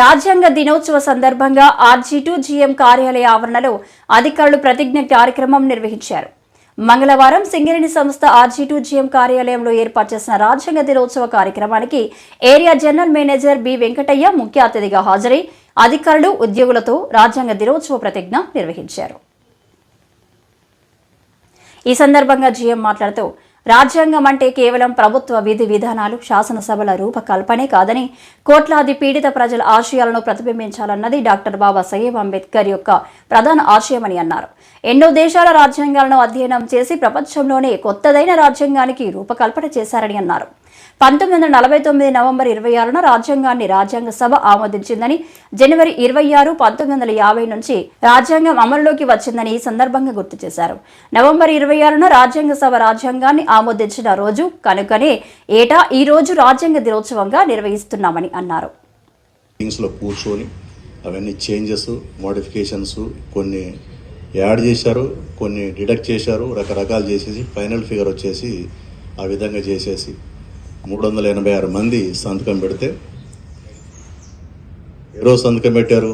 రాజ్యాంగ దినోత్సవ సందర్భంగా ఆర్జీ టూ జీఎం కార్యాలయ ఆవరణలో అధికారులు ప్రతిజ్ఞ కార్యక్రమం నిర్వహించారు. మంగళవారం సింగరేణి సంస్థ ఆర్జీ టూ జీఎం కార్యాలయంలో ఏర్పాటు చేసిన రాజ్యాంగ దినోత్సవ కార్యక్రమానికి area general manager B Venkataiah ముఖ్య అతిథిగా హాజరై అధికారులు ఉద్యోగులతో రాజ్యాంగ దినోత్సవ ప్రతిజ్ఞ నిర్వహించారు. ఈ సందర్భంగా జీఎం మాట్లాడుతూ రాజ్యాంగం అంటే కేవలం ప్రభుత్వ విధి విధానాలు శాసనసభల రూపకల్పనే కాదని కోట్లాది పీడిత ప్రజల ఆశయాలను ప్రతిబింబించాలన్నది డాక్టర్ బాబాసాహెబ్ అంబేద్కర్ యొక్క ప్రధాన ఆశయమని అన్నారు. ఎన్నో దేశాల రాజ్యాంగాలను అధ్యయనం చేసి ప్రపంచంలోనే కొత్తదైన రాజ్యాంగానికి రూపకల్పన చేశారని అన్నారు. పంతొమ్మిది వందల నలభై తొమ్మిది నవంబర్ ఇరవై ఆరున రాజ్యాంగాన్ని రాజ్యాంగ సభ ఆమోదించిందని జనవరి ఇరవై ఆరు పంతొమ్మిది వందల యాభై నుంచి రాజ్యాంగం అమలులోకి వచ్చిందని ఈ సందర్భంగా గుర్తు చేశారు. నవంబర్ ఇరవై ఆరున రాజ్యాంగ సభ రాజ్యాంగాన్ని ఆమోదించిన రోజు కనుకనే ఏటా ఈ రోజు రాజ్యాంగ దినోత్సవంగా నిర్వహిస్తున్నామని అన్నారు. కూర్చొని అవన్నీ చేంజెస్ మోడిఫికేషన్స్ కొన్ని యాడ్ చేశారు కొన్ని డిడక్ట్ చేశారు రకరకాలు చేసేసి ఫైనల్ ఫిగర్ వచ్చేసి ఆ విధంగా చేసేసి మూడు వందల ఎనభై ఆరు మంది సంతకం పెడితే ఏ రోజు సంతకం పెట్టారు?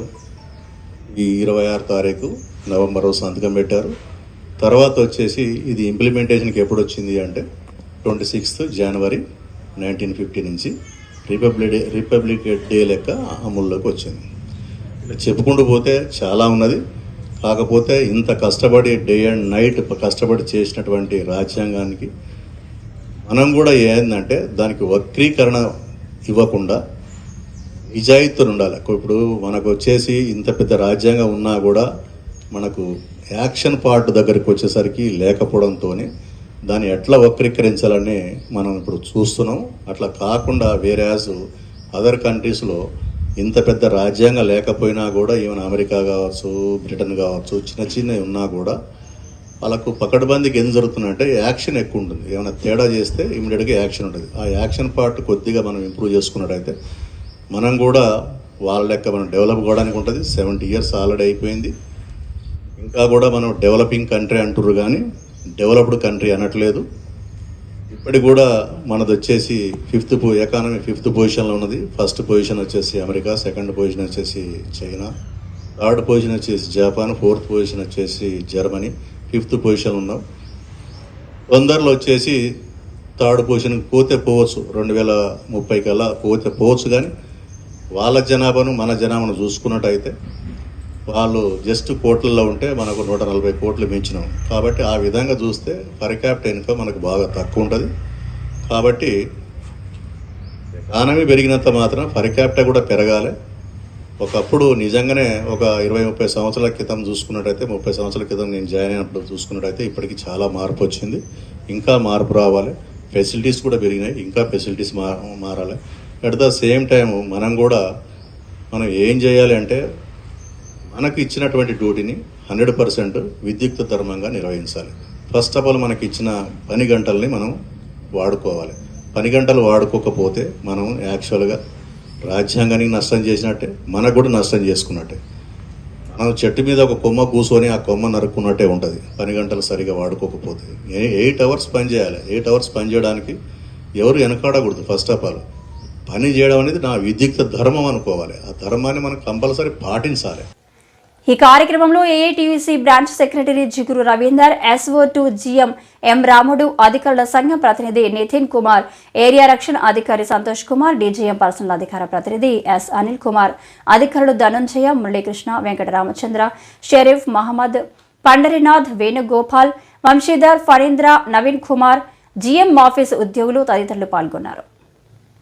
ఈ ఇరవై ఆరు తారీఖు నవంబర్ రోజు సంతకం పెట్టారు. తర్వాత వచ్చేసి ఇది ఇంప్లిమెంటేషన్కి ఎప్పుడు వచ్చింది అంటే twenty sixth January nineteen fifty నుంచి రిపబ్లిక్ డే రిపబ్లిక్ డే లెక్క అమల్లోకి వచ్చింది. ఇలా చెప్పుకుంటూ పోతే చాలా ఉన్నది. కాకపోతే ఇంత కష్టపడి డే అండ్ నైట్ కష్టపడి చేసినటువంటి రాజ్యాంగానికి మనం కూడా ఏంటంటే దానికి వక్రీకరణ ఇవ్వకుండా నిజాయితీలు ఉండాలి. ఇప్పుడు మనకు వచ్చేసి ఇంత పెద్ద రాజ్యాంగం ఉన్నా కూడా మనకు యాక్షన్ పార్ట్ దగ్గరికి వచ్చేసరికి లేకపోవడంతో దాన్ని ఎట్లా వక్రీకరించాలని మనం ఇప్పుడు చూస్తున్నాం. అట్లా కాకుండా వేరే యాజ్ అదర్ కంట్రీస్లో ఇంత పెద్ద రాజ్యాంగం లేకపోయినా కూడా ఈవెన్ అమెరికా కావచ్చు బ్రిటన్ కావచ్చు చిన్న చిన్నవి ఉన్నా కూడా వాళ్ళకు పకడ్బందీకి ఏం జరుగుతుందంటే యాక్షన్ ఎక్కువ ఉంటుంది. ఏమైనా తేడా చేస్తే ఇమీడియట్గా యాక్షన్ ఉంటుంది. ఆ యాక్షన్ పార్ట్ కొద్దిగా మనం ఇంప్రూవ్ చేసుకున్నట్టయితే మనం కూడా వాళ్ళ లెక్క మనం డెవలప్ కావడానికి ఉంటుంది. సెవెంటీ ఇయర్స్ ఆల్రెడీ అయిపోయింది. ఇంకా కూడా మనం డెవలపింగ్ కంట్రీ అంటుర్రు కానీ డెవలప్డ్ కంట్రీ అనట్లేదు. ఇప్పటికి కూడా మనది వచ్చేసి ఫిఫ్త్ పో ఎకానమీ ఫిఫ్త్ పొజిషన్లో ఉన్నది. ఫస్ట్ పొజిషన్ వచ్చేసి అమెరికా సెకండ్ పొజిషన్ వచ్చేసి చైనా థర్డ్ పొజిషన్ వచ్చేసి జపాన్ ఫోర్త్ పొజిషన్ వచ్చేసి జర్మనీ. ఫిఫ్త్ పొజిషన్ ఉన్నాం. తొందరలో వచ్చేసి థర్డ్ పొజిషన్కి పోతే పోవచ్చు. రెండు వేల ముప్పై కల్లా పోతే పోవచ్చు కానీ వాళ్ళ జనాభాను మన జనాభాను చూసుకున్నట్టయితే వాళ్ళు జస్ట్ కోట్లలో ఉంటే మనకు నూట నలభై కోట్లు పెంచినాం కాబట్టి ఆ విధంగా చూస్తే పర్ క్యాపిటల్ ఇన్కమ్ మనకు బాగా తక్కువ ఉంటుంది. కాబట్టి ఎకానమీ పెరిగినంత మాత్రం పర్ క్యాపిటల్ కూడా పెరగాలి. ఒకప్పుడు నిజంగానే ఒక ఇరవై ముప్పై సంవత్సరాల క్రితం చూసుకున్నట్టయితే ముప్పై సంవత్సరాల క్రితం నేను జాయిన్ అయినప్పుడు చూసుకున్నట్టయితే ఇప్పటికి చాలా మార్పు వచ్చింది. ఇంకా మార్పు రావాలి. ఫెసిలిటీస్ కూడా పెరిగినాయి. ఇంకా ఫెసిలిటీస్ మా మారాలి. అట్ ద సేమ్ టైం మనం కూడా మనం ఏం చేయాలి అంటే మనకు ఇచ్చినటువంటి డ్యూటీని హండ్రెడ్ పర్సెంట్ విద్యుక్త ధర్మంగా నిర్వహించాలి. ఫస్ట్ ఆఫ్ ఆల్ మనకి ఇచ్చిన పని గంటల్ని మనం వాడుకోవాలి. పని గంటలు వాడుకోకపోతే మనం యాక్చువల్గా రాజ్యాంగానికి నష్టం చేసినట్టే మనకు కూడా నష్టం చేసుకున్నట్టే. మనం చెట్టు మీద ఒక కొమ్మ కూర్చొని ఆ కొమ్మ నరుక్కున్నట్టే ఉంటుంది. పని గంటలు సరిగా వాడుకోకపోతే. ఎయిట్ అవర్స్ పని చేయాలి. ఎయిట్ అవర్స్ పని చేయడానికి ఎవరు వెనకాడకూడదు ఫస్ట్ ఆఫ్ ఆల్ పని చేయడం అనేది నా విద్యుక్త ధర్మం అనుకోవాలి. ఆ ధర్మాన్ని మనం కంపల్సరీ పాటించాలి. ఈ కార్యక్రమంలో AITUC branch secretary Jiguru Ravinder SO to GM M Ramudu అధికారుల సంఘం ప్రతినిధి నితిన్ కుమార్ ఏరియా రక్షణ అధికారి సంతోష్ కుమార్ డీజీఎం పర్సనల్ అధికార ప్రతినిధి ఎస్ అనిల్ కుమార్ అధికారులు ధనంజయ మురళీకృష్ణ వెంకట రామచంద్ర షరీఫ్ మహమ్మద్ పండరినాథ్ వేణుగోపాల్ వంశీధర్ ఫణీంద్ర నవీన్ కుమార్ జీఎం ఆఫీస్ ఉద్యోగులు తదితరులు పాల్గొన్నారు.